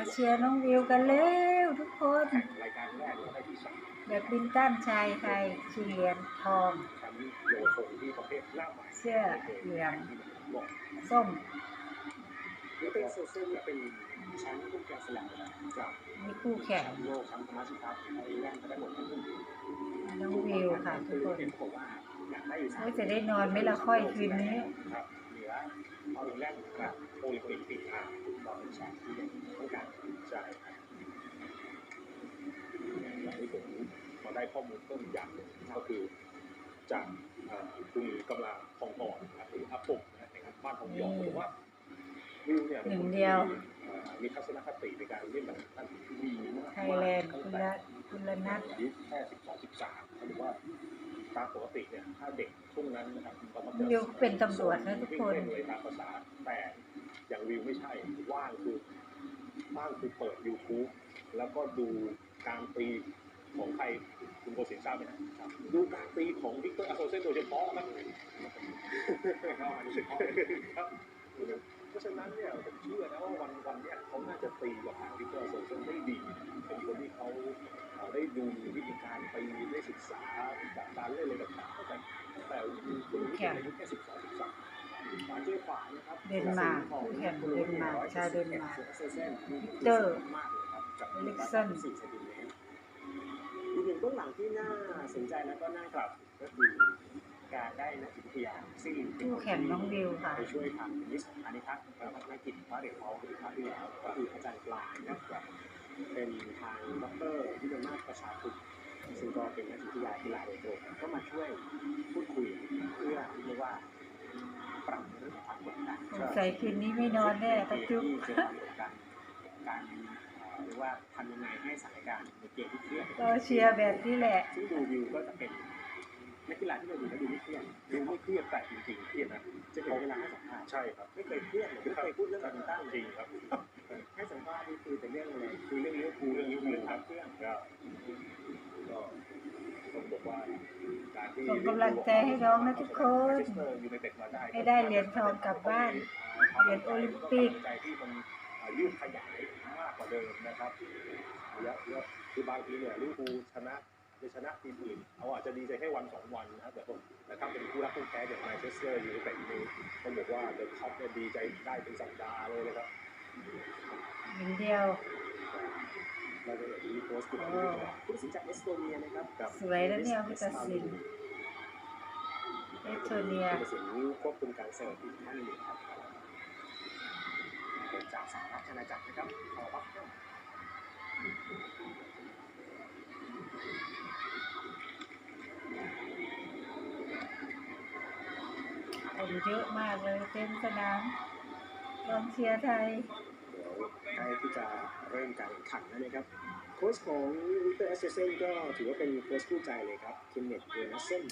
มาเชียร์น้องวิวกันเร็วทุกคนรายการแรกเราได้ที่สามแบดมินตันชายไทยชิงเหรียญทองเชียระเหน้าใหม่เสื้อเหลืองส้มวิเตอร์โซเซนเป็นแชมป์ทุกแกรนด์สแลมจากมีคู่แข่งน้องวิวค่ะทุกคนเห็นบอกว่าอจะได้นอนไหมล่ะค่อยคืนนี้ ครับเหลือเอาอีกแรกกับโอลิมปิกปีหน้าตอนเป็นแชมป์ที่ยังต้องการใช่ครับอย่างที่ผมมาได้ข้อมูลเพิ่มอีกอย่างหนึ่งก็คือจากเอ่อคุณกำลังทองอ่อนนะครับหรืออาปุกนะครับบ้านทองหยองบอกว่าวิวเนี่ยป็หนึ่งคที่เดียวเอ่อมีทัศนคติในการเล่นแบบนั้นดีมากไทยแลนด์คุณละคุณละนัดอายุแค่สิบสองสิบสามเขาบอกว่า ตามปกติเนี่ยถ้าเด็กช่วงนั้นนะครับเขามักจะวิวเป็นตำรวจนะทุกคนวิ่งเล่เลยตามภาษาแต่อย่างวิวไม่ใช่ว่างคือว่างคือเปิด YouTube แล้วก็ดูการตีของใครคุณโกศินทราบไหมครับดูการตีของวิกเตอร์อาโซเซนโดยเฉพาะครับเอามาดูสิครับเพราะฉะนั้นเนี่ยผมเชื่อนะว่าวันวันเนี้ยเขาน่าจะตีกับทางวิกเตอร์อาโซเซนได้ดีเป็นคนที่เขาเอ่อได้ดูวิธีการตีได้ศึกษาจา กการเล่นอะไรต่างๆตั้งแต่ตั้งแต่คุณวิกเตอร์อายุแค่สิบสองสิบสามฝาเจ้ขวานะครับเดนมาร์กคู่แข่งเดนมาร์กชาวเดนมาร์กเจอร์มากเลยครับกับอเล็กซันสี่เซนติเมตรอีกหนึ่งเบื้องหลังที่น่าสนใจแล้วก็น่ากลับก็คือการได้นักจิตวิทยาซึ่งเป็นคู่นแข่งน้องวิวค่ะไปช่วยทางนิสอานิทักษ์และพัฒนกิจพระเดชพรคือครั้งที่แล้วก็คืออาจารย์ปลายนะครับเป็นทางดรวิทยามาศประชาพุทธ ซึ่งก็เป็นนักจิตวิทยากีฬาโดยตรงก็มาช่วยพูดคุยเพื่อเรียกว่าปรับเรื่องของความกดดันสงสัยคืนนี้ไม่นอนแน่ตะจุ๊บที่จะทำการการเอ่อเรียกว่าทำยังไงให้สถานการณ์ในเกมที่เครียดก็เชียร์แบบนี้แหละซึ่งดูวิวก็จะเป็นนักกีฬาที่เราดูแล้วดูไม่เครียดดูไม่เครียดแต่จริงๆเครียดนะจะเป็นเวลาให้สัมภาษณ์ใช่ครับไม่เคยเครียดเลยไม่เคยพูดเรื่องการตั้งจริงครับให้สัมภาษณ์นี่คือแต่เรื่องอะไรคือเรื่องเลี้ยวภูลเรื่องลิเวอร์พูลครับเครื่องก็ ก็ต้องบอกว่าการที่ส่งกำลังใจให้น้องนะทุกคนแมนเชสเตอร์ยูไนเต็ดมาได้ให้ได้เหรียญทองกลับบ้านเหรียญโอลิมปิกใจที่มันเอ่อยืดขยายมากกว่าเดิมนะครับระยะระยะคือบางทีเนี่ยลิเวอร์พูลชนะจะชนะทีมอื่นเขาอาจจะดีใจแค่วันสองวันนะครับแต่ผมแต่ถ้าเป็นคู่รักคู่แพ้อย่างแมนเชสเตอร์ยูไนเต็ดนี่ต้องบอกว่าเดอะท็อปเนี่ยดีใจได้เป็นสัปดาห์เลยนะครับหนึ่งเดียวเราจะเห็นมีโพสต์คุณผู้ตัดสินจากเอสโตเนียนะครับกับสวยนะเนี่ยผู้ตัดสินเอสโตเนียผู้ตัดสินควบคุมการเสิร์ฟอีกท่านหนึ่งครับเป็นจากสหรัฐอาณาจักรนะครับขอบัฟเฟิลคนเยอะมากเลยเต็มสนามกองเชียร์ไทยเดี๋ยว ใกล้ที่จะเริ่มการแข่งขันแล้วนะครับโค้ชของวิกเตอร์แอสเซนก็ถือว่าเป็นโค้ชคู่ใจเลยครับคิมเน็ตเวนัสเซน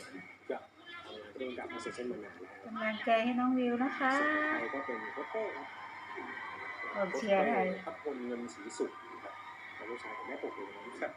กับทำงานร่วมกับแอสเซนมานานแล้วกำลังใจให้น้องวิวนะคะส่วนไทยก็เป็นโค้ชเต้ครับกองเชียร์ไทยทัพพลเงินศรีสุขครับเป็นลูกชายของแม่ปกเลยนะครับ